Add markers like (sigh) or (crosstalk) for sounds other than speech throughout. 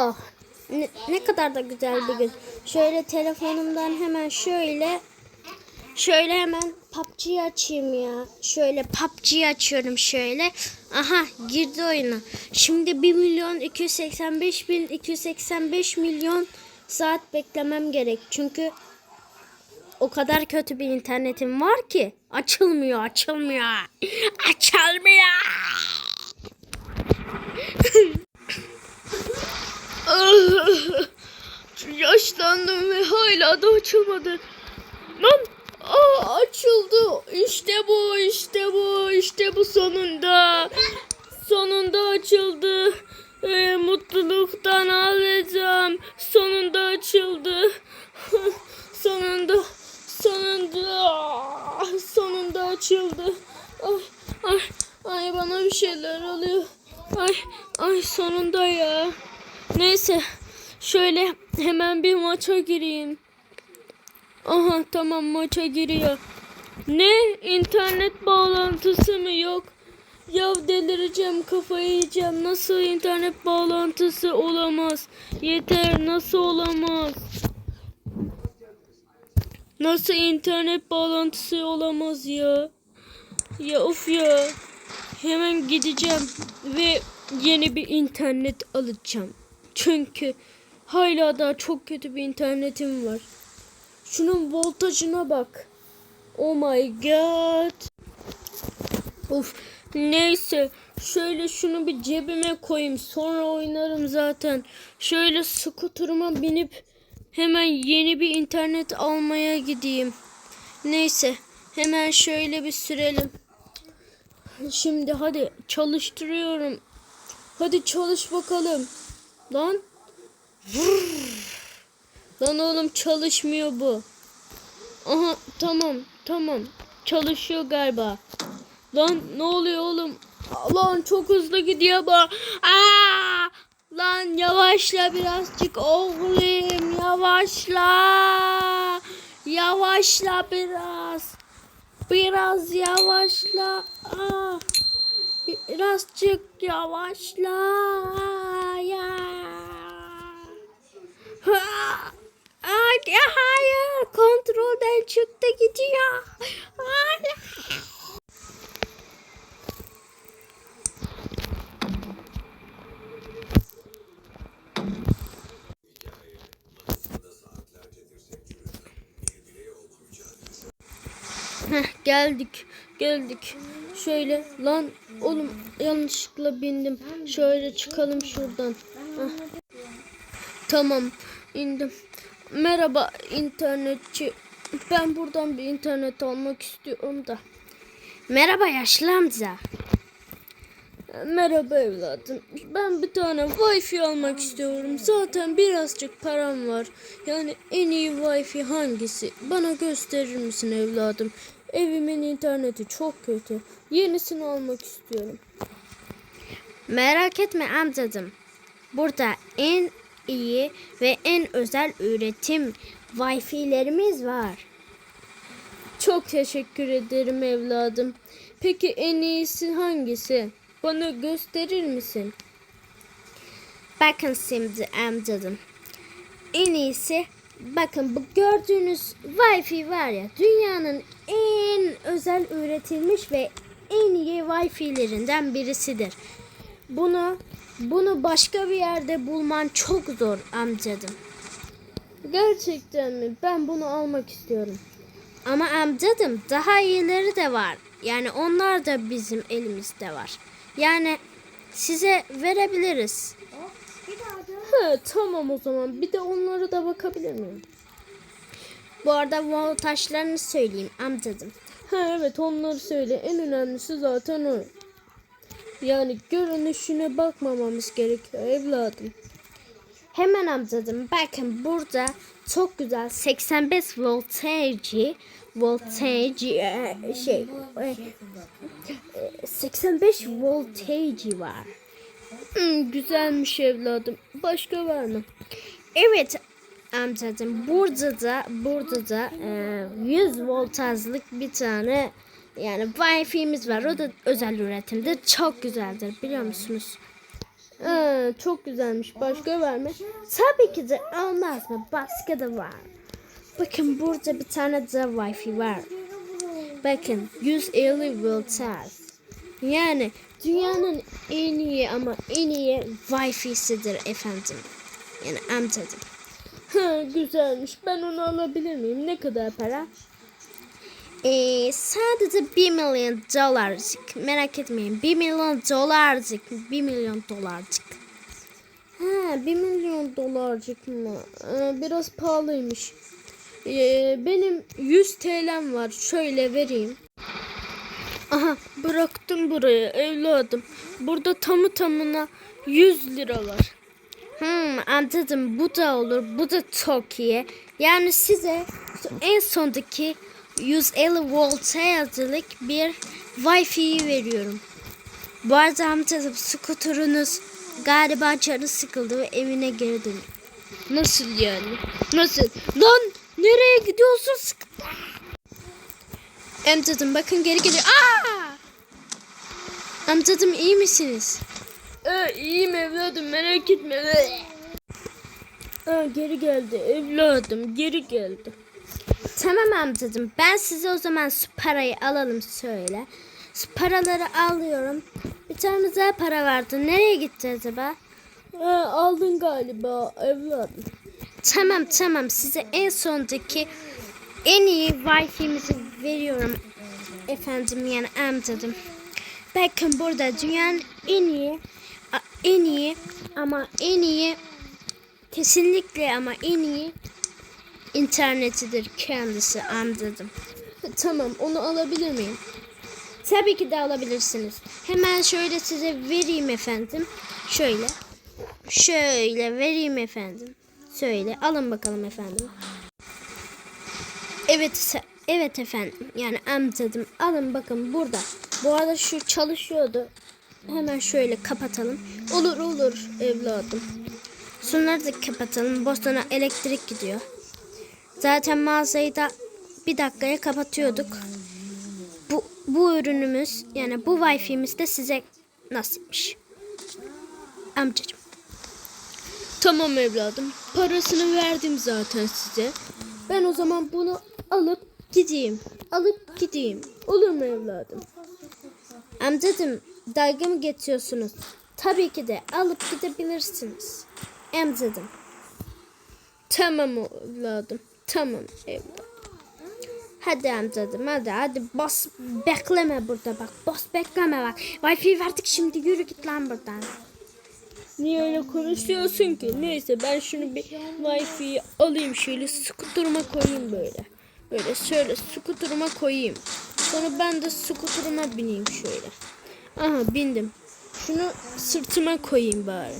Oh ne, ne kadar da güzel bir gün. Şöyle telefonumdan hemen şöyle şöyle hemen PUBG'yi açayım ya. Şöyle PUBG'yi açıyorum şöyle. Aha girdi oyuna. Şimdi 1 milyon 285 bin 285 milyon saat beklemem gerek. Çünkü o kadar kötü bir internetim var ki açılmıyor açılmıyor. (laughs) Açılmıyor. (laughs) (laughs) Yaşlandım ve hala da açılmadı. Lan aa, açıldı. İşte bu işte bu işte bu sonunda. Sonunda açıldı. Ee, mutluluktan ağlayacağım. Sonunda açıldı. (laughs) sonunda sonunda sonunda açıldı. Ay ay ay bana bir şeyler oluyor. Ay ay sonunda ya. Neyse şöyle hemen bir maça gireyim. Aha tamam maça giriyor. Ne? internet bağlantısı mı yok? Ya delireceğim kafayı yiyeceğim. Nasıl internet bağlantısı olamaz? Yeter nasıl olamaz? Nasıl internet bağlantısı olamaz ya? Ya of ya. Hemen gideceğim ve yeni bir internet alacağım. Çünkü hala daha çok kötü bir internetim var. Şunun voltajına bak. Oh my god. Of neyse şöyle şunu bir cebime koyayım sonra oynarım zaten. Şöyle skuterıma binip hemen yeni bir internet almaya gideyim. Neyse hemen şöyle bir sürelim. Şimdi hadi çalıştırıyorum. Hadi çalış bakalım. Lan. Lan oğlum çalışmıyor bu. Aha tamam tamam. Çalışıyor galiba. Lan ne oluyor oğlum? Lan çok hızlı gidiyor bu. Aa! Lan yavaşla birazcık oğlum yavaşla. Yavaşla biraz. Biraz yavaşla. Aa! Birazcık yavaşla. Ya. Ha! Hadi hayır kontrolden çıktı gidiyor. Heh, geldik geldik. Şöyle lan oğlum yanlışlıkla bindim. Şöyle çıkalım şuradan. Heh. Tamam indim. Merhaba internetçi. Ben buradan bir internet almak istiyorum da. Merhaba yaşlı amca. Merhaba evladım. Ben bir tane wifi almak istiyorum. Zaten birazcık param var. Yani en iyi wifi hangisi? Bana gösterir misin evladım? Evimin interneti çok kötü. Yenisini almak istiyorum. Merak etme amcacığım. Burada en iyi ve en özel üretim Wi-Fi'lerimiz var. Çok teşekkür ederim evladım. Peki en iyisi hangisi? Bana gösterir misin? Bakın şimdi amcacığım. En iyisi bakın bu gördüğünüz Wi-Fi var ya dünyanın en özel üretilmiş ve en iyi Wi-Fi'lerinden birisidir. Bunu bunu başka bir yerde bulman çok zor amcacığım. Gerçekten mi? Ben bunu almak istiyorum. Ama amcacığım daha iyileri de var. Yani onlar da bizim elimizde var. Yani size verebiliriz. He, tamam o zaman. Bir de onlara da bakabilir miyim? Bu arada voltajlarını söyleyeyim amcacığım. Ha evet onları söyle. En önemlisi zaten o. Yani görünüşüne bakmamamız gerekiyor evladım. Hemen amcacığım bakın burada çok güzel 85 voltajı voltajı e, şey e, e, 85 voltajı var. Hmm, güzelmiş evladım. Başka var mı? Evet amcacığım burada da burada da e, 100 voltajlık bir tane yani Wi-Fi'miz var. O da özel üretimde çok güzeldir biliyor musunuz? Ee, çok güzelmiş. Başka var mı? Tabii ki de olmaz mı? Başka da var. Bakın burada bir tane de wifi var. Bakın 150 voltaj. Yani dünyanın en iyi ama en iyi wifi'sidir efendim. Yani amcadım. Ha, güzelmiş. Ben onu alabilir miyim? Ne kadar para? Ee, sadece 1 milyon dolarcık. Merak etmeyin. 1 milyon dolarcık. 1 milyon dolarcık. Ha, 1 milyon dolarcık mı? Ee, biraz pahalıymış. Ee, benim 100 TL'm var. Şöyle vereyim. Aha bıraktım buraya evladım. Burada tamı tamına 100 lira var. Hmm anladım bu da olur bu da çok iyi. Yani size en sondaki 150 voltajlık bir wifi veriyorum. Bu arada amcacığım skuterunuz galiba canı sıkıldı ve evine geri dönüyor. Nasıl yani? Nasıl? Lan nereye gidiyorsun? Sık- Amcacığım bakın geri geliyor. Aa! Amcacığım iyi misiniz? Ee, iyiyim evladım merak etme. Aa, geri geldi evladım geri geldi. Tamam amcacığım ben size o zaman şu parayı alalım söyle. Şu paraları alıyorum. Bir tane daha para vardı. Nereye gitti acaba? Ee, aldın galiba evladım. Tamam tamam size en sondaki en iyi wifi'mizi veriyorum efendim yani amcacığım. Bakın burada dünyanın en iyi en iyi ama en iyi kesinlikle ama en iyi internetidir kendisi amcacığım. Tamam onu alabilir miyim? Tabii ki de alabilirsiniz. Hemen şöyle size vereyim efendim. Şöyle. Şöyle vereyim efendim. Söyle alın bakalım efendim. Evet evet efendim. Yani amcadım alın bakın burada. Bu arada şu çalışıyordu. Hemen şöyle kapatalım. Olur olur evladım. Şunları da kapatalım. Bostona elektrik gidiyor. Zaten mağazayı da bir dakikaya kapatıyorduk. Bu, bu ürünümüz yani bu wifi'miz de size nasipmiş. Amcacığım. Tamam evladım. Parasını verdim zaten size. Ben o zaman bunu alıp gideyim. Alıp gideyim. Olur mu evladım? Amcacığım dalga mı geçiyorsunuz? Tabii ki de alıp gidebilirsiniz. Amcacığım. Tamam evladım. Tamam evladım. Hadi amcacığım hadi hadi bas bekleme burada bak bas bekleme bak. Wi-Fi verdik şimdi yürü git lan buradan. Niye öyle konuşuyorsun ki? Neyse ben şunu bir Wi-Fi'yi alayım şöyle skuturuma koyayım böyle. Böyle şöyle skuturuma koyayım. Sonra ben de skuturuma bineyim şöyle. Aha bindim. Şunu sırtıma koyayım bari.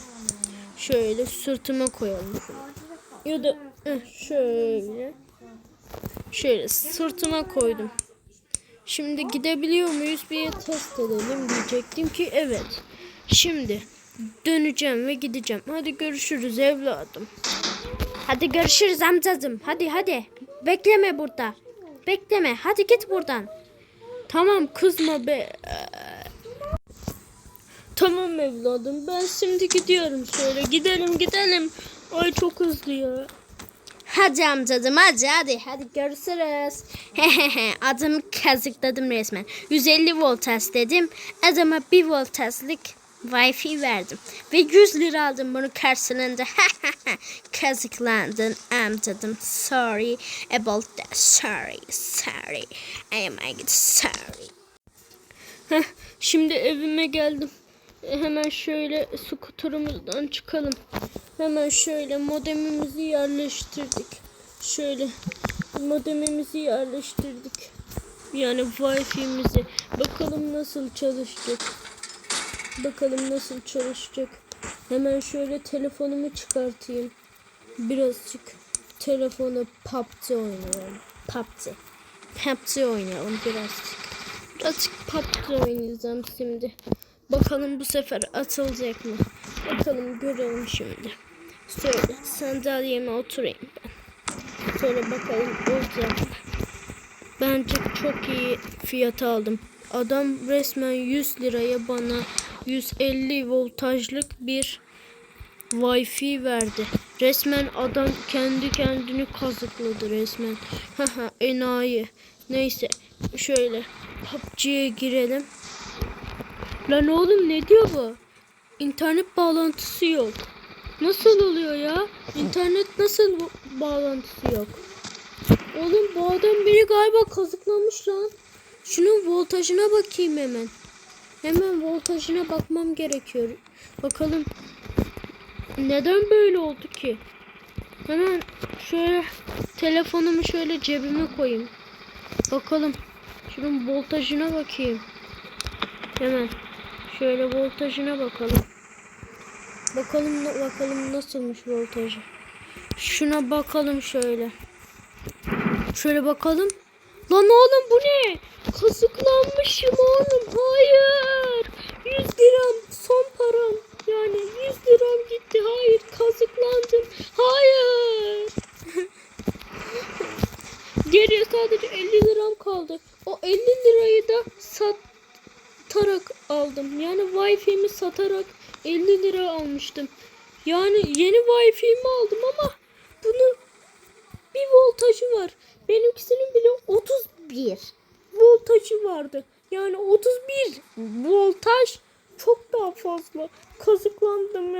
Şöyle sırtıma koyalım şunu. Ya da şöyle. Şöyle sırtıma koydum. Şimdi gidebiliyor muyuz bir test edelim diyecektim ki evet. Şimdi döneceğim ve gideceğim. Hadi görüşürüz evladım. Hadi görüşürüz amcacığım. Hadi hadi. Bekleme burada. Bekleme. Hadi git buradan. Tamam kızma be. Tamam evladım. Ben şimdi gidiyorum şöyle. Gidelim gidelim. Ay çok hızlı ya. Hadi amcacığım hadi hadi hadi görüşürüz. (laughs) Hehehe adamı kazıkladım resmen. 150 voltaj dedim. Adama 1 voltajlık wifi verdim. Ve 100 lira aldım bunu karşılığında. (laughs) Kazıklandın amcacığım. Sorry about that. Sorry. Sorry. I am sorry. Heh, şimdi evime geldim. Hemen şöyle skuterımızdan çıkalım. Hemen şöyle modemimizi yerleştirdik. Şöyle modemimizi yerleştirdik. Yani wifi'mizi. Bakalım nasıl çalışacak. Bakalım nasıl çalışacak. Hemen şöyle telefonumu çıkartayım. Birazcık telefonu PUBG oynayalım. PUBG. PUBG oynayalım birazcık. Birazcık PUBG oynayacağım şimdi. Bakalım bu sefer atılacak mı? Bakalım görelim şimdi. Şöyle sandalyeme oturayım ben. Sonra bakalım olacak mı? Bence çok iyi fiyat aldım. Adam resmen 100 liraya bana 150 voltajlık bir Wi-Fi verdi. Resmen adam kendi kendini kazıkladı resmen. Haha (laughs) enayi. Neyse şöyle PUBG'ye girelim. Lan oğlum ne diyor bu? İnternet bağlantısı yok. Nasıl oluyor ya? İnternet nasıl bağlantısı yok? Oğlum bu adam beni galiba kazıklamış lan. Şunun voltajına bakayım hemen. Hemen voltajına bakmam gerekiyor. Bakalım neden böyle oldu ki? Hemen şöyle telefonumu şöyle cebime koyayım. Bakalım. Şunun voltajına bakayım. Hemen şöyle voltajına bakalım. Bakalım bakalım nasılmış voltajı. Şuna bakalım şöyle. Şöyle bakalım. Lan oğlum bu ne? Kazıklanmışım oğlum. Hayır. 100 liram son param. Yani 100 liram gitti. Hayır kazıklandım. Hayır. (laughs) Geriye sadece 50 liram kaldı. O 50 lirayı da satarak aldım. Yani Wi-Fi'mi satarak 50 lira almıştım. Yani yeni Wi-Fi'mi aldım ama bunu bir voltajı var. Benimkisinin bile 31 voltajı vardı. Yani 31 voltaj çok daha fazla. Kazıklandım.